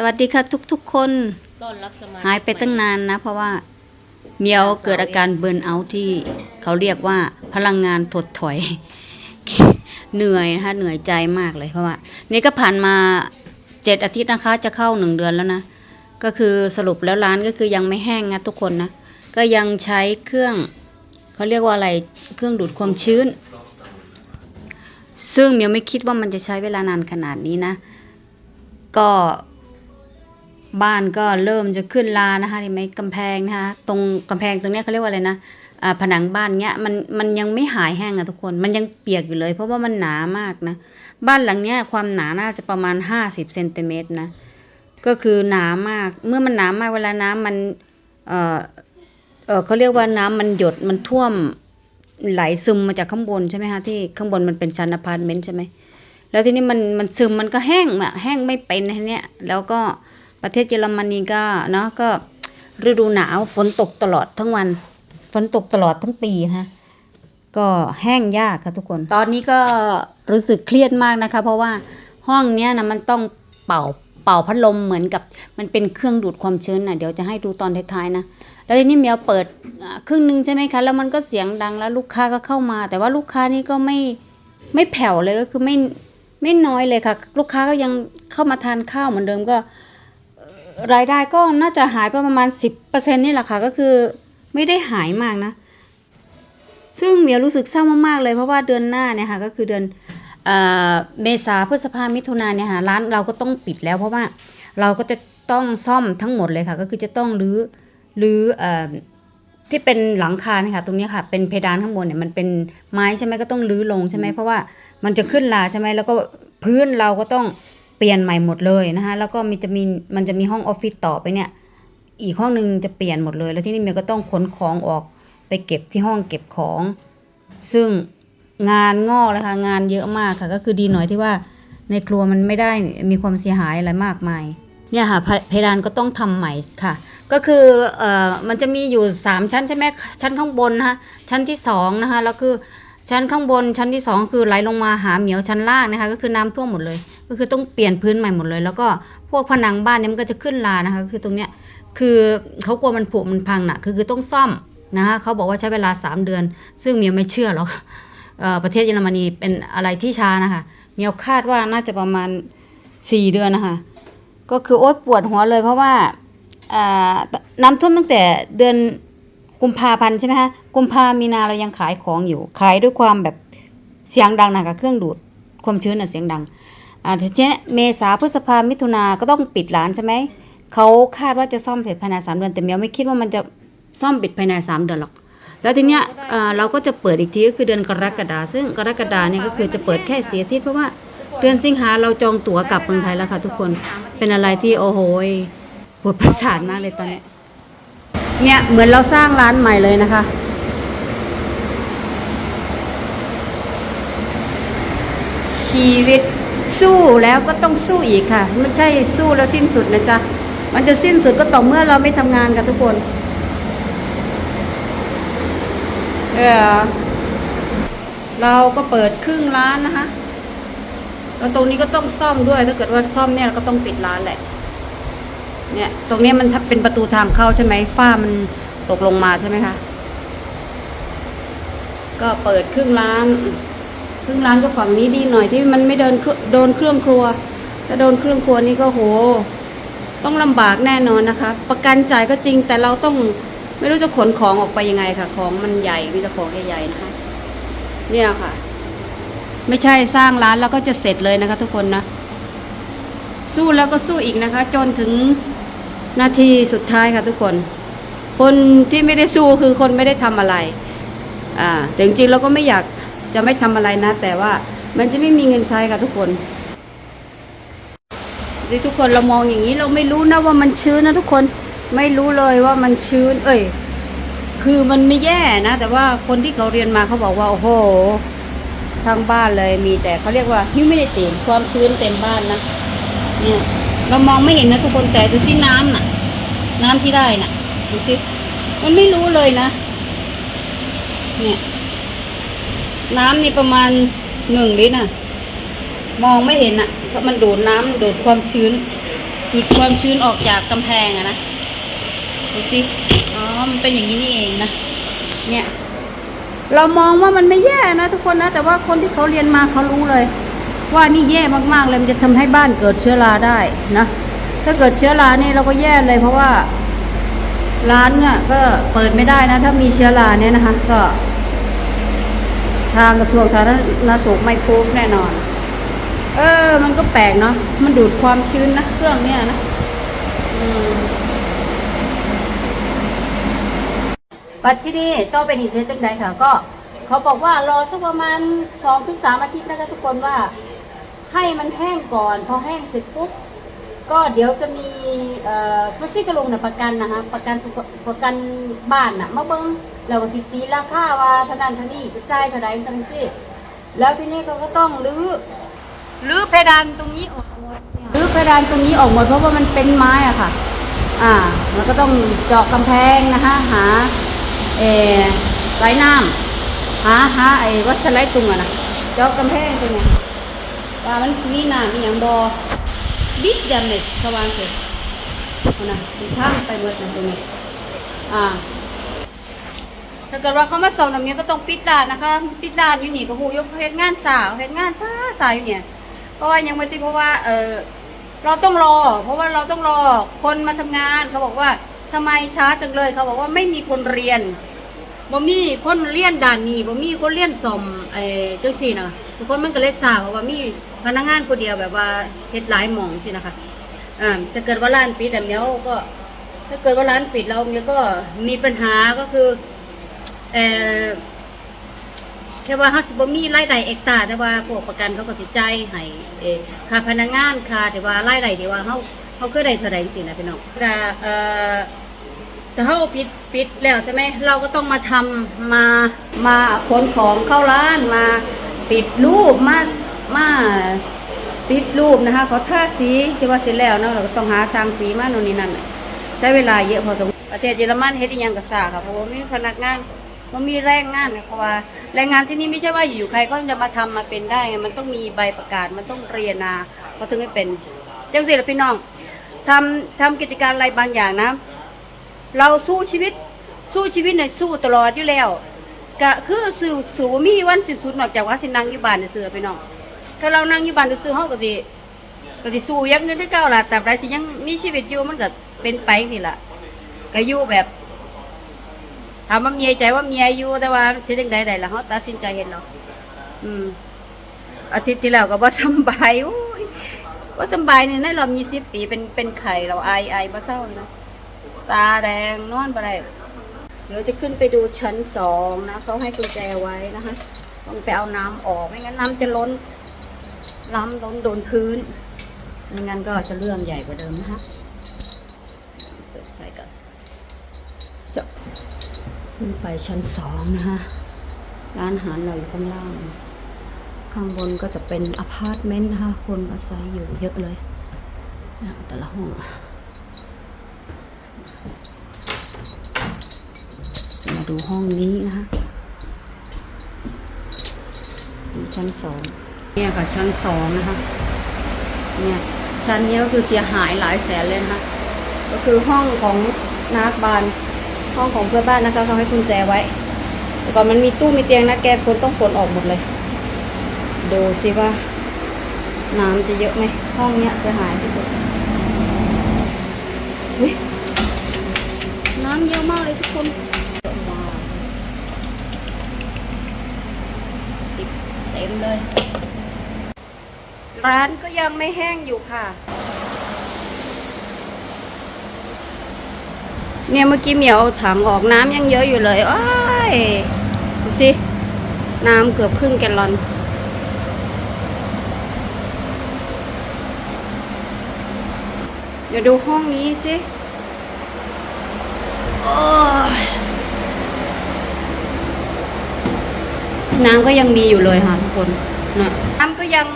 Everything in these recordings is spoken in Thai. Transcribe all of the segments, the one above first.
สวัสดีค่ะทุกๆคนต้อนรับสมาชิกหายไปตั้งนานนะ เพราะว่าเมียวเกิดอาการเบิร์นเอาท์ที่เขาเรียกว่าพลังงานถดถอย เหนื่อยนะคะเหนื่อยใจมากเลยเพราะว่า นี่ก็ผ่านมาเจ็ดอาทิตย์นะคะ จะเข้าหนึ่งเดือนแล้วนะ ก็คือสรุปแล้วร้านก็คือยังไม่แห้งนะทุกคนนะ ก็ยังใช้เครื่องเขาเรียกว่าอะไรเครื่องดูดความชื้น ซึ่งเมียวไม่คิดว่ามันจะใช้เวลานานขนาดนี้นะ ก็ บ้านก็เริ่มจะขึ้นลานะคะเห็นไหมกำแพงนะคะตรงกำแพงตรงนี้เขาเรียกว่าอะไรนะผนังบ้านเนี้ยมันมันยังไม่หายแห้งอะทุกคนมันยังเปียกอยู่เลย เพราะว่ามันหนามากนะ บ้านหลังเนี้ยความหนาน่าจะประมาณ 50เซนติเมตรนะก็คือหนามากเมื่อมันหนามากเวลาน้ำมันเออเออเขาเรียกว่าน้ำมันหยดมันท่วมไหลซึมมาจากข้างบนใช่ไหมคะที่ข้างบนมันเป็นชั้นอพาร์ตเมนต์ใช่ไหมแล้วทีนี้มันมันซึมมันก็แห้งอะแห้งไม่เป็นนะเนี่ยแล้วก็ ประเทศเยอรมนีก็เนาะก็ฤดูหนาวฝนตกตลอดทั้งวัน ฝนตกตลอดทั้งปีนะก็แห้งยากค่ะทุกคน ตอนนี้ก็รู้สึกเครียดมากนะคะ เพราะว่าห้องเนี้ยนะมันต้องเป่าเป่าพัดลมเหมือนกับมันเป็นเครื่องดูดความชื้นนะเดี๋ยวจะให้ดูตอนท้ายๆนะแล้วทีนี้เมียวเปิดอ่าครึ่งหนึ่งใช่ไหมคะแล้วมันก็เสียงดังแล้วลูกค้าก็เข้ามา แต่ว่าลูกค้านี่ก็ไม่ไม่แผ่วเลยก็คือไม่ไม่น้อยเลยค่ะ ลูกค้าก็ยังเข้ามาทานข้าวเหมือนเดิมก็เอ่อ รายได้ก็น่าจะหายไปประมาณสิบเปอร์เซ็นนี่แหละค่ะ ก็คือไม่ได้หายมากนะ ซึ่งเมียรู้สึกเศร้ามากๆเลยเพราะว่าเดือนหน้าเนี่ยค่ะก็คือเดือนเอเมษาพฤษภามิถุนาเนี่ยค่ะร้านเราก็ต้องปิดแล้วเพราะว่าเราก็จะต้องซ่อมทั้งหมดเลยค่ะ ก็คือจะต้องรื้อรื้อเอ่อที่เป็นหลังคาเนี่ยค่ะ ตรงนี้ค่ะ เป็นเพดานข้างบนเนี่ยมันเป็นไม้ใช่ไหมก็ต้องรื้อลงใช่ไหมเพราะว่ามันจะขึ้นลาใช่ไหมแล้วก็พื้นเราก็ต้อง เปลี่ยนใหม่หมดเลยนะคะแล้วก็มีจะมีมันจะมีห้องออฟฟิศต่อไปเนี่ยอีกห้องหนึ่งจะเปลี่ยนหมดเลย แล้วที่นี่เมียก็ต้องขนของออกไปเก็บที่ห้องเก็บของ ซึ่งงานงอกเลยค่ะงานเยอะมากค่ะ ก็คือดีหน่อยที่ว่าในครัวมันไม่ได้มีความเสียหายอะไรมากมายเนี่ยค่ะเพดานก็ต้องทำใหม่ค่ะ ก็คือเอ่อมันจะมีอยู่ 3 ชั้นใช่ไหมชั้นข้างบนนะคะชั้นที่2นะคะแล้วคือ ชั้นข้างบนชั้นที่ 2 คือไหลลงมาหาเหมียวชั้นล่างนะคะ ก็คือน้ำท่วมหมดเลย ก็คือต้องเปลี่ยนพื้นใหม่หมดเลย แล้วก็พวกผนังบ้านเนี่ยมันก็จะขึ้นลานะคะ คือตรงเนี้ยคือเขากลัวมันผุมันพังน่ะคือคือต้องซ่อมนะคะเขาบอกว่าใช้เวลา 3 เดือน ซึ่งเมียไม่เชื่อหรอกออประเทศเยอรมนีเป็นอะไรที่ช้านะคะเมียวคาดว่าน่าจะประมาณ 4 เดือนนะคะ ก็คือโอ๊ตปวดหัวเลยเพราะว่าอ่าน้ำท่วมตั้งแต่เดือน กุมภาพันธ์ใช่ไหมคะกุมภามีนาเรายังขายของอยู่ ขายด้วยความแบบเสียงดังนะคะเครื่องดูดความชื้นน่ะเสียงดังอ่าทีนี้เมษาพฤษภามิถุนาก็ต้องปิดร้านใช่ไหมเขาคาดว่าจะซ่อมเสร็จภายในสามเดือนแต่เมียวไม่คิดว่ามันจะซ่อมปิดภายในสามเดือนหรอก แล้วทีเนี้ยเอ่อเราก็จะเปิดอีกทีก็คือเดือนกรกฎาซึ่งกรกฎาเนี่ยก็คือจะเปิดแค่เสียทิตย์เพราะว่าเดือนสิงหาเราจองตั๋วกลับเมืองไทยแล้วค่ะทุกคนเป็นอะไรที่โอ้โหปวดประสาทมากเลยตอนนี้ เนี่ยเหมือนเราสร้างร้านใหม่เลยนะคะ ชีวิตสู้แล้วก็ต้องสู้อีกค่ะ ไม่ใช่สู้แล้วสิ้นสุดนะจ๊ะ มันจะสิ้นสุดก็ต่อเมื่อเราไม่ทำงานกันทุกคนเออเราก็เปิดครึ่งร้านนะคะ แล้วตรงนี้ก็ต้องซ่อมด้วย ถ้าเกิดว่าซ่อมเนี่ยเราก็ต้องปิดร้านแหละ เนี่ยตรงนี้มันเป็นประตูทางเข้าใช่ไหมฝ้ามันตกลงมาใช่ไหมคะ ก็เปิดครึ่งร้านครึ่งร้านก็ฝั่งนี้ดีหน่อยที่มันไม่เดินเครื่องโดนเครื่องครัวถ้าโดนเครื่องครัวนี่ก็โห ต้องลำบากแน่นอนนะคะ ประกันจ่ายก็จริงแต่เราต้องไม่รู้จะขนของออกไปยังไงค่ะ ของมันใหญ่มีแต่ของใหญ่ๆนะคะ เนี่ยค่ะ ไม่ใช่สร้างร้านแล้วก็จะเสร็จเลยนะคะ ทุกคนนะสู้แล้วก็สู้อีกนะคะ จนถึง นาทีสุดท้ายค่ะทุกคน คนที่ไม่ได้สู้คือคนไม่ได้ทำอะไร อ่าแต่จริงๆเราก็ไม่อยากจะไม่ทำอะไรนะ แต่ว่ามันจะไม่มีเงินใช้ค่ะทุกคนสิทุกคนเรามองอย่างนี้เราไม่รู้นะว่ามันชื้นนะทุกคนไม่รู้เลยว่ามันชื้น เอ้ย คือมันไม่แย่นะ แต่ว่าคนที่เขาเรียนมาเขาบอกว่าโอ้โหทั้งบ้านเลยมีแต่เขาเรียกว่า humidity ความชื้นเต็มบ้านนะเนี่ย เรามองไม่เห็นนะทุกคนแต่ดูสิน้ำน่ะ น้ำที่ได้น่ะ ดูสิมันไม่รู้เลยนะ เนี่ย น้ำนี่ประมาณหนึ่งลิตรน่ะ มองไม่เห็นอะเพราะมันดูดน้ำดูดความชื้นดูดความชื้นออกจากกำแพงอะนะดูสิอ๋อมันเป็นอย่างนี้นี่เองนะเนี่ย เรามองว่ามันไม่แย่นะทุกคนนะ แต่ว่าคนที่เขาเรียนมาเขารู้เลย ว่านี่แย่มากๆเลยมันจะทำให้บ้านเกิดเชื้อราได้นะถ้าเกิดเชื้อราเนี่ยเราก็แย่เลยเพราะว่า ร้านเนี่ยก็เปิดไม่ได้นะ ถ้ามีเชื้อราเนี่ยนะคะ ก็ ทางกระทรวงสาธารณสุขไม่พูฟแน่นอน เออ มันก็แปลกเนาะมันดูดความชื้นนะเครื่องเนี่ยนะอืมปัจที่นี่ต้องเป็นอีเซตังใดค่ะ ก็ เขาบอกว่ารอสักประมาณสองถึงสามอาทิตย์นะคะทุกคนว่า ให้มันแห้งก่อน พอแห้งเสร็จปุ๊บก็เดี๋ยวจะมีเอ่อฟุตซี่กระลงนะประกันนะคะประกันประกันบ้านน่ะมาเบิ้งแล้วก็สิตีราคาว่าท่านั้นเท่านี้จะใช่เท่าไรจังซี่แล้วทีนี้เขาก็ต้องรื้อรื้อเพดานตรงนี้ออกหมดรื้อเพดานตรงนี้ออกหมดเพราะว่ามันเป็นไม้อะค่ะ อ่าแล้วก็ต้องเจาะกำแพงนะคะหาเออสายน้ำหาหาไอ้วัดสไลด์ตุงอะนะเจาะกำแพงตรงนี้ ว่ามันสิมีน้ำมีอย่างบอ big damage เขาว่าสิเอานะมันพังไปหมดนะตรงนี้อ่าถ้าเกิดว่าเขามาส่งแบบนี้ก็ต้องปิดด่านนะคะ ปิดด่านอยู่นี่ก็หูยกเฮ็ดงานสาวเฮ็ดงานฟ้าสาวอยู่เนี่ยเพราะว่ายังไม่ติดเพราะว่าเออเราต้องรอ เพราะว่าเราต้องรอคนมาทำงานเขาบอกว่าทำไมช้าจังเลยเขาบอกว่าไม่มีคนเรียนบ่มีคนเรียนด่านนี้บ่มีคนเรียนสอมไอ้จังซี่นะ ทุกคนมันก็เลยทราบว่ามีพนักงานคนเดียวแบบว่าเฮ็ดหลายหม่องสินะคะอ่าถ้าเกิดว่าร้านปิดแต่เมียวก็ ถ้าเกิดว่าร้านปิดแล้วเมียก็มีปัญหาก็คือเออแค่ว่าเฮาสิบ่มีรายได้เอกตาแต่ว่าพวกประกันเขาก็สิจ่ายให้เอค่าพนักงานค่าที่ว่ารายได้ที่ว่าเฮาเฮาเคยได้เท่าใดจังซี่นะพี่น้องก็เอ่อแต่เฮาปิดปิดแล้วใช่ไหมเราก็ต้องมาทำมามาขนของเข้าร้านมา ติดรูปมามาติดรูปนะคะเขาทาสีที่ว่าเสร็จแล้วเนาะเราก็ต้องหาสร้างสีมาโน่นนี่นั่นใช้เวลาเยอะพอสมควรประเทศเยอรมันเฮ็ดอีหยังก็ซ่าค่ะเพราะว่ามีพนักงานมันมีแรงงานนะเพราะว่าแรงงานที่นี่ไม่ใช่ว่าอยู่ใครก็จะมาทำมาเป็นได้ไงมันต้องมีใบประกาศมันต้องเรียนนาเขาถึงให้เป็นจังสิล่ะพี่น้องทำทำกิจการอะไรบางอย่างนะ เราสู้ชีวิตสู้ชีวิตเนี่ยสู้ตลอดอยู่แล้ว ก็คือสู้สู้บ่มีวันสิสุดนอกจากว่าสินั่งอยู่บ้านซื่อๆพี่น้องถ้าเรานั่งอยู่บ้านซื่อๆเฮาก็สิก็สิสู้ยังเงินที่เก่าล่ะแต่ใดสิยังมีชีวิตอยู่มันก็เป็นไปนี่ล่ะก็อยู่แบบถามว่าเมียใจว่าเมียอยู่แต่ว่าสิจังใดได้ล่ะเฮาตัดสินใจเห็นเนาะอืมอาทิตย์ที่แล้วก็บ่สบายโอ้ยบ่สบายนี่ในรอบ20ปีเป็นเป็นไข้เราไอไอบ่เศร้านะตาแดงนอนบ่ได้ เดี๋ยวจะขึ้นไปดูชั้นสองนะเขาให้กุญแจไว้นะคะ ต้องไปเอาน้ำออกไม่งั้นน้ำจะล้นน้ำล้นโดนพื้นไม่งั้นก็จะเรื่องใหญ่กว่าเดิมนะคะเปิดไฟก่อนจบขึ้นไปชั้นสองนะคะร้านอาหารเราอยู่ข้างล่าง ข้างบนก็จะเป็นอพาร์ตเมนต์นะคะคนอาศัยอยู่เยอะเลยนะแต่ละห้องมา ดูห้องนี้นะคะชั้นสองเนี่ยค่ะชั้นสองนะคะเนี่ยชั้นนี้ก็คือเสียหายหลายแสนเลยนะคะก็คือห้องของนักบานห้องของเพื่อนบ้านนะคะเขาให้กุญแจไว้ แต่ก่อนมันมีตู้มีเตียงนะแกคนต้องขนออกหมดเลย ดูสิว่าน้ำจะเยอะไหมห้องเนี้ยเสียหายที่สุดน้ำเยอะมากเลยทุกคน สิบเต็มเลย ร้านก็ยังไม่แห้งอยู่ค่ะ เนี่ยเมื่อกี้เหมียวถังออกน้ำยังเยอะอยู่เลยโอ้ยดูสิ น้ำเกือบครึ่งแกลลอนเดี๋ยวดูห้องนี้สิ โอ้ย น้ำก็ยังมีอยู่เลยค่ะทุกคนนะน้ำก็ยัง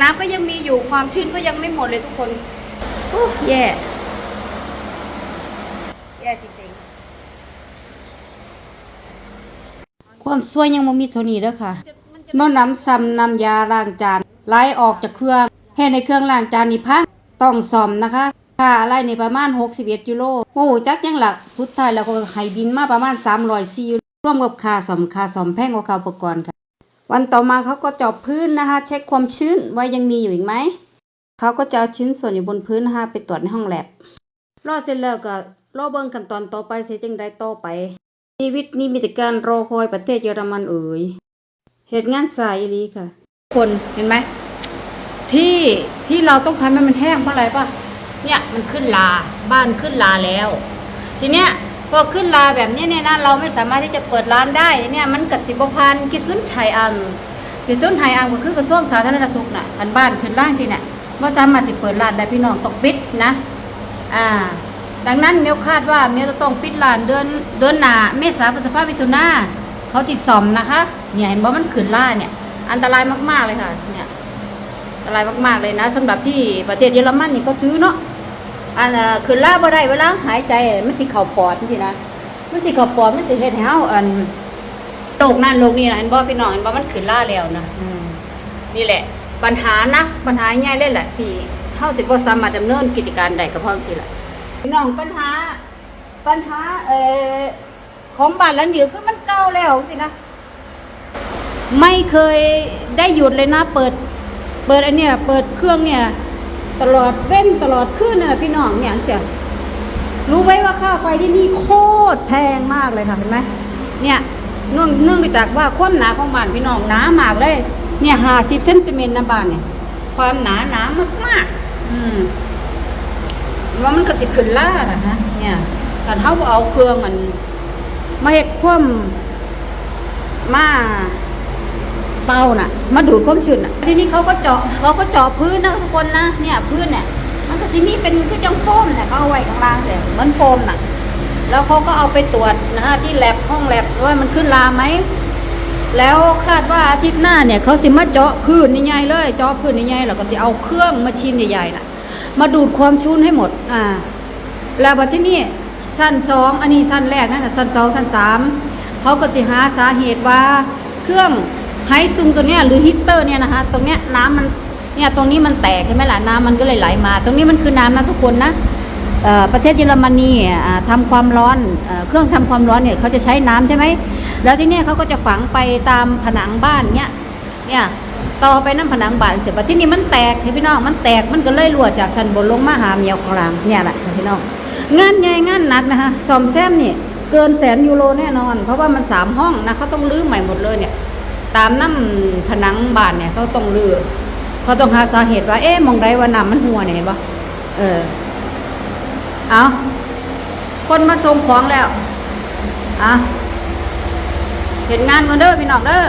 น้ำก็ยังมีอยู่ความชื้นก็ยังไม่หมดเลยทุกคนโอ้แย่แย่จริงๆความสวยยังบ่มีเท่านี้เด้อค่ะเมื่อน้ำซ้ำน้ำยาล้างจานไหลออกจากเครื่องให้ในเครื่องล้างจานนี่พังต้องซ่อมนะคะค่าอะไรนี่ประมาณ 61ยูโรโอ้จักยังหลักสุดท้ายแล้วก็ให้บินมาประมาณ 304ยูโรร่วมกับค่าซ่อมค่าซ่อมแพงกว่าค่าอุปกรณ์ค่ะ วันต่อมาเขาก็เจอบพื้นนะคะ เช็คความชื้นว่ายังมีอยู่อีกไหมเขาก็จะเอาชิ้นส่วนอยู่บนพื้นนะคะไปตรวจในห้องแลบรอเสร็จแล้วก็รอเบิ่งขั้นตอนต่อไปเสียจังไดต่อไป ชีวิตนี้มีแต่การรอคอยประเทศเยอรมันเอ่ยเหตุงานสายอีลีค่ะ คนเห็นไหมที่ที่เราต้องทำให้มันแห้งเพราะอะไรป่ะเนี่ยมันขึ้นลาบ้านขึ้นลาแล้ว ทีเนี้ย พอขึ้นลาแบบนี้เนี่ยนะเราไม่สามารถที่จะเปิดร้านได้เนี่ยมันกัดสิบพันกิซุนไทยอัมกิซุนไทยอัมก็คือกระทรวงสาธารณสุขน่ะคันบ้านขึ้นล่างสิเนี่ยว่าสามารถจะเปิดร้านได้พี่น้องตกปิดนะอ่าดังนั้นเมียวคาดว่าเมียวจะต้องปิดร้านเดือนเดือนหนาเมษาพฤษภามิถุนาเขาติดซ่อมนะคะเนี่ยเห็นว่ามันขึ้นล่าเนี่ยอันตรายมากๆเลยค่ะเนี่ยอันตรายมากๆเลยนะสำหรับที่ประเทศเยอรมันนี่ก็ถือเนาะ อันน่ะขึ้นล่าบ่ได้เวลาหายใจมันสิเข้าปอดจริงๆนะมันสิเข้าปอดมันสิเฮ็ดให้เฮาอันโรคนั่นโรคนี้นะเห็นบ่พี่น้องเห็นบ่มันขึ้นล่าแล้วนะอืมนี่แหละ ปัญหานักปัญหาใหญ่เลยแหละที่เฮาสิบ่สามารถดำเนินกิจการใดก็เพราะจังซี่ล่ะพี่น้องปัญหา ปัญหาเอ่อของบ้านหลังเดียวคือมันเก่าแล้วสินะไม่เคยได้หยุดเลยนะ เปิด เปิดอันเนี้ยเปิดเครื่องเนี่ย ตลอดเว้นตลอดคืนน่ะพี่น้องเนี่ยเสียรู้ไหมว่าค่าไฟที่นี่โคตรแพงมากเลยค่ะเห็นไหมเนี่ยเนื่องเนื่องจากว่าความหนาของบ้านพี่น้องหนามากเลยเนี่ยห้าสิบเซนติเมตรนะบ้านเนี่ยความหนาหนามากมากอืมว่ามันก็สิขึ้นล่านะฮะเนี่ยการเท้าเอาเครื่องมันมาเห็ดความมา เป้าน่ะมาดูดความชื้นน่ะทีนี้เขาก็เจาะเขาก็เจาะพื้นนะทุกคนนะเนี่ยพื้นเนี่ยมันก็สิมีเป็นคือจังโฟมแหละเขาเอาไว้ข้างล่างเสียเหมือนโฟมน่ะแล้วเขาก็เอาไปตรวจนะฮะที่แลบห้องแลบว่ามันขึ้นลาไหมแล้วคาดว่าอาทิตย์หน้าเนี่ยเขาสิมาเจาะพื้นใหญ่เลยเจาะพื้นใหญ่แล้วก็สิเอาเครื่องมาชินใหญ่ๆน่ะ มาดูดความชื้นให้หมดอ่าแล้วบัดที่นี่ชั้นสองอันนี้ชั้นแรกนั่นนะชั้นสองชั้นสามเขาก็สิหาสาเหตุว่าเครื่อง ไฮซุงตัวเนี้ยหรือฮีตเตอร์เนี่ยนะคะตรงเนี้ยน้ำมันเนี่ยตรงนี้มันแตกใช่ไหมล่ะน้ำมันก็เลยไหลมา ตรงนี้มันคือน้ำนะทุกคนนะประเทศเยอรมนีอ่าทำความร้อนเอ่อเครื่องทำความร้อนเนี่ยเขาจะใช้น้ำใช่ไหมแล้วที่เนี่ยเขาก็จะฝังไปตามผนังบ้านเนี่ยเนี่ยต่อไปน้ำผนังบ้านเสร็จปัที่นี่มันแตกเห็นพี่น้องมันแตกมันก็เลยรั่วจากชั้นบนลงมาหาเมียวข้างล่างเนี่ยแหละพี่น้องงานใหญ่งานหนักนะคะซอมแซมนี่เกินแสนยูโรแน่นอน เพราะว่ามันสามห้องนะเขาต้องรื้อใหม่หมดเลยเนี่ย ตามน้ำผนังบ้านเนี่ยเขาต้องรื้อเขาต้องหาสาเหตุว่า เอ๊ะมองไดว่าน้ำมันหัวเนี่ยเห็นปะเออ เอาคนมาส่งของแล้วอะเห็นงานกันเด้อพี่น้องเด้อ